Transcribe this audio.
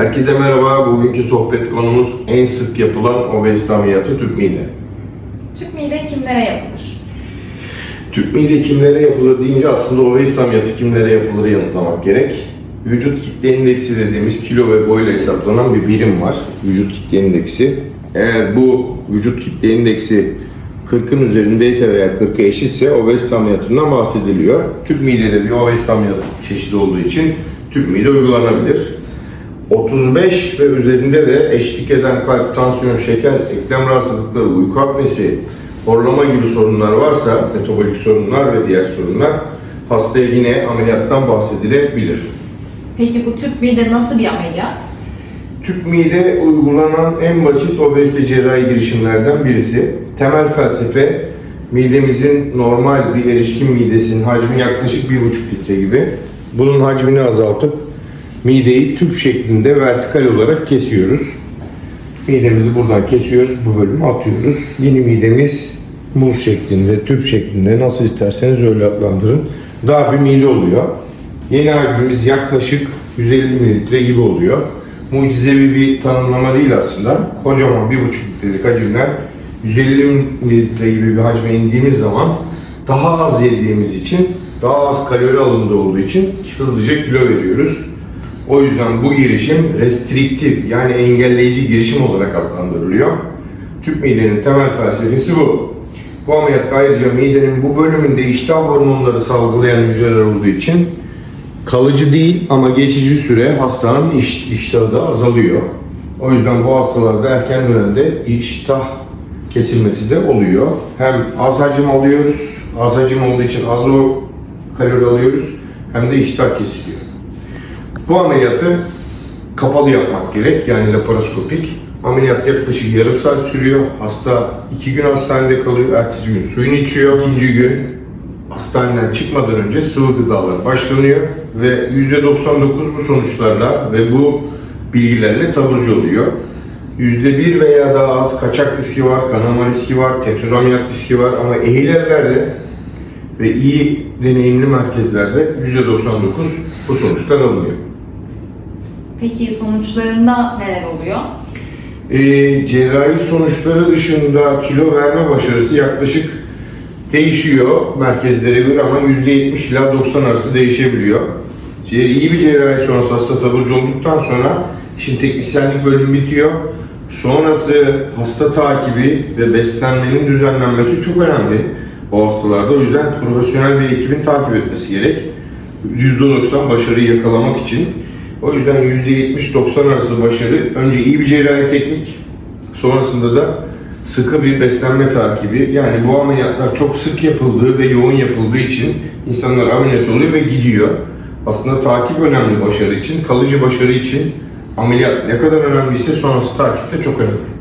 Herkese merhaba. Bugünkü sohbet konumuz en sık yapılan obezite ameliyatı tüp mide. Tüp mide kimlere yapılır? Tüp mide kimlere yapılır deyince aslında obezite ameliyatı kimlere yapılır yanıtlamak gerek. Vücut kitle indeksi dediğimiz kilo ve boyla hesaplanan bir birim var. Vücut kitle indeksi. Eğer bu vücut kitle indeksi 40'ın üzerindeyse veya 40'a eşitse obezite ameliyatından bahsediliyor. Tüp midede bir obezite ameliyatı çeşidi olduğu için tüp mide uygulanabilir. 35 ve üzerinde de eşlik eden kalp, tansiyon, şeker, eklem rahatsızlıkları, uyku apnesi, horlama gibi sorunlar varsa, metabolik sorunlar ve diğer sorunlar hastaya yine ameliyattan bahsedilebilir. Peki bu tüp mide nasıl bir ameliyat? Tüp mide uygulanan en basit obezite cerrahi girişimlerden birisi. Temel felsefe midemizin normal bir erişkin midesinin hacmi yaklaşık 1,5 litre gibi. Bunun hacmini azaltıp mideyi tüp şeklinde vertikal olarak kesiyoruz. Midemizi buradan kesiyoruz, bu bölümü atıyoruz. Yeni midemiz muz şeklinde, tüp şeklinde nasıl isterseniz öyle adlandırın. Dar bir mide oluyor. Yeni hacmimiz yaklaşık 150 mililitre gibi oluyor. Mucizevi bir tanımlama değil aslında. Kocaman 1,5 litrelik hacimden 150 mililitre gibi bir hacme indiğimiz zaman daha az yediğimiz için, daha az kalori alımda olduğu için hızlıca kilo veriyoruz. O yüzden bu girişim restriktif yani engelleyici girişim olarak adlandırılıyor. Tüp midenin temel felsefesi bu. Bu ameliyatta ayrıca midenin bu bölümünde iştah hormonları salgılayan hücreler olduğu için kalıcı değil ama geçici süre hastanın iş, iştahı da azalıyor. O yüzden bu hastalarda erken dönemde iştah kesilmesi de oluyor. Hem az hacim alıyoruz, az hacim olduğu için az o kalori alıyoruz hem de iştah kesiliyor. Bu ameliyatı kapalı yapmak gerek yani laparoskopik. Ameliyat yaklaşık yarım saat sürüyor. Hasta iki gün hastanede kalıyor. Ertesi gün suyunu içiyor. İkinci gün hastaneden çıkmadan önce sıvı gıdalar başlanıyor ve %99 bu sonuçlarla ve bu bilgilerle taburcu oluyor. %1 veya daha az kaçak riski var, kanama riski var, tekrar ameliyat riski var ama ehillerde ve iyi deneyimli merkezlerde %99 bu sonuçlar alınıyor. Peki sonuçlarında neler oluyor? Ee, cerrahi sonuçları dışında kilo verme başarısı yaklaşık değişiyor merkezlere göre ama %70 ila 90 arası değişebiliyor. İyi bir cerrahi sonrası hasta taburcu olduktan sonra işin teknisyenlik bölümü bitiyor. Sonrası hasta takibi ve beslenmenin düzenlenmesi çok önemli bu hastalarda. O yüzden profesyonel bir ekibin takip etmesi gerek. %90 başarıyı yakalamak için. O yüzden %70-90 arası başarı önce iyi bir cerrahi teknik, sonrasında da sıkı bir beslenme takibi. Yani bu ameliyatlar çok sık yapıldığı ve yoğun yapıldığı için insanlar ameliyat oluyor ve gidiyor. Aslında takip önemli başarı için, kalıcı başarı için ameliyat ne kadar önemliyse sonrası takip de çok önemli.